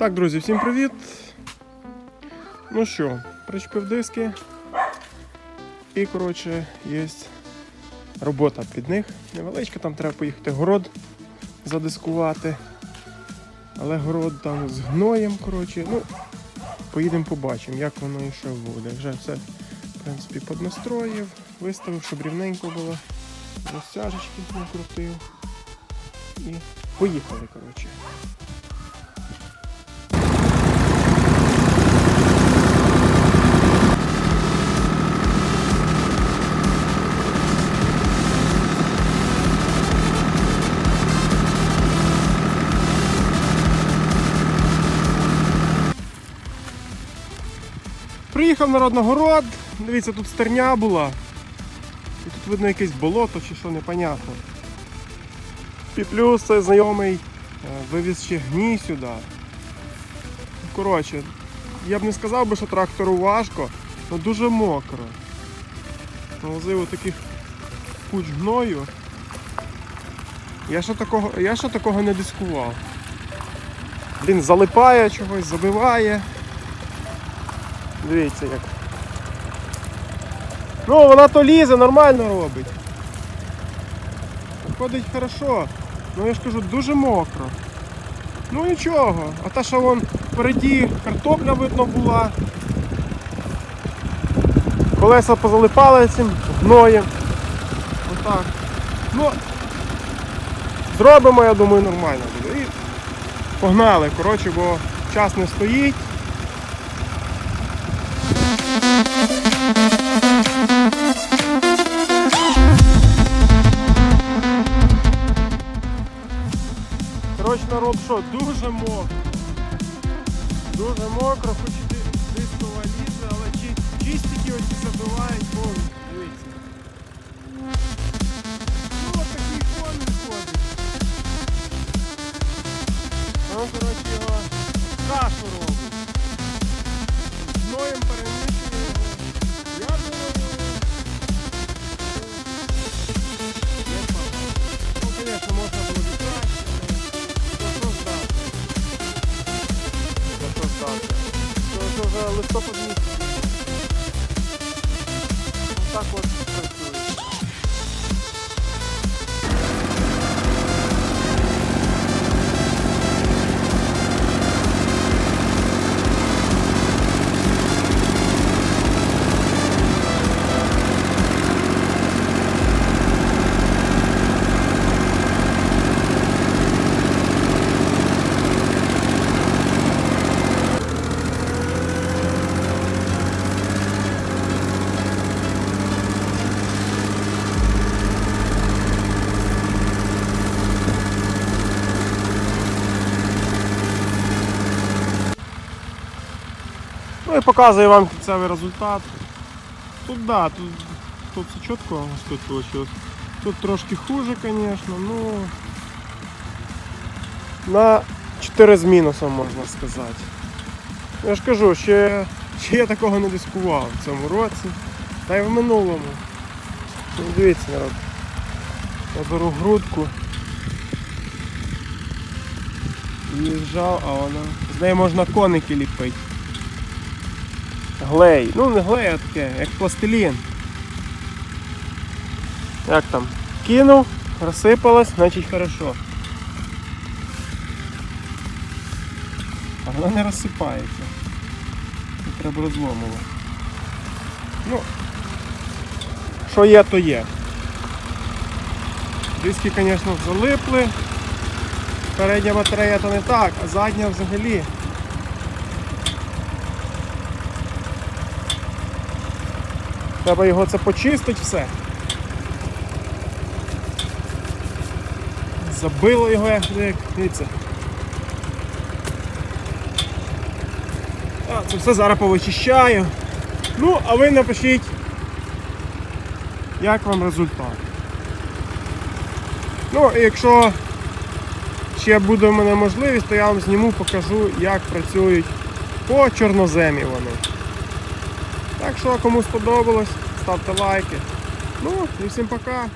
Так, друзі, всім привіт. Ну що, причепив диски. І, коротше, є робота під них. Невеличка, там треба поїхати город задискувати. Але город там з гноєм, коротше. Ну, поїдемо побачимо, як воно і що буде. Вже все, в принципі, поднастроїв, виставив, щоб рівненько було. Розтяжечки накрутив. І поїхали, коротше. Приїхав народ на город. Дивіться, тут стерня була. І тут видно якесь болото чи що непонятно. І плюс цей знайомий е, вивіз ще гній сюди. Коротше, я б не сказав би, що трактору важко, але дуже мокро. Навозив таких куч гною. Я ще такого, я ще такого не дискував. Він залипає чогось, забиває. Дивіться як. Ну, вона то лізе, нормально робить. Ходить хорошо. Ну я ж кажу, дуже мокро. Ну нічого. А та що вон впереді картопля видно була. Колеса позалипали цим гноєм. Отак. Ну, зробимо, я думаю, нормально буде. І погнали, коротше, бо час не стоїть. Коротше, народ, що, дуже мокро. Дуже мокро, хоч і дискова лізе, але чи- чистики оці забивають повністю. Листопад місяць. Так от і показую вам кінцевий результат. Тут да, тут, тут все чітко тут вийшло. Тут трошки хуже, звісно, ну на 4 з мінусом можна сказати. Я ж кажу, ще, ще я такого не дискував в цьому році, та й в минулому. Ну, Дивіться, народ. Я беру грудку. Їжджав, а вона. З неї можна коники ліпити. Глей. Ну не глей, а таке, як пластилін. Як там? Кинув, розсипалось, значить хорошо. А вона не розсипається. Тут треба розломувати. Ну, що є, то є. Диски, звісно, залипли. Передня батарея то не так, а задня взагалі. Треба його це почистити все. Забило його як, дивіться. Це все зараз повичищаю. Ну, а ви напишіть, як вам результат. Ну, і якщо ще буде в мене можливість, то я вам зніму, покажу, як працюють по чорноземі вони. Так що, кому сподобалось, ставте лайки. Ну і всім пока.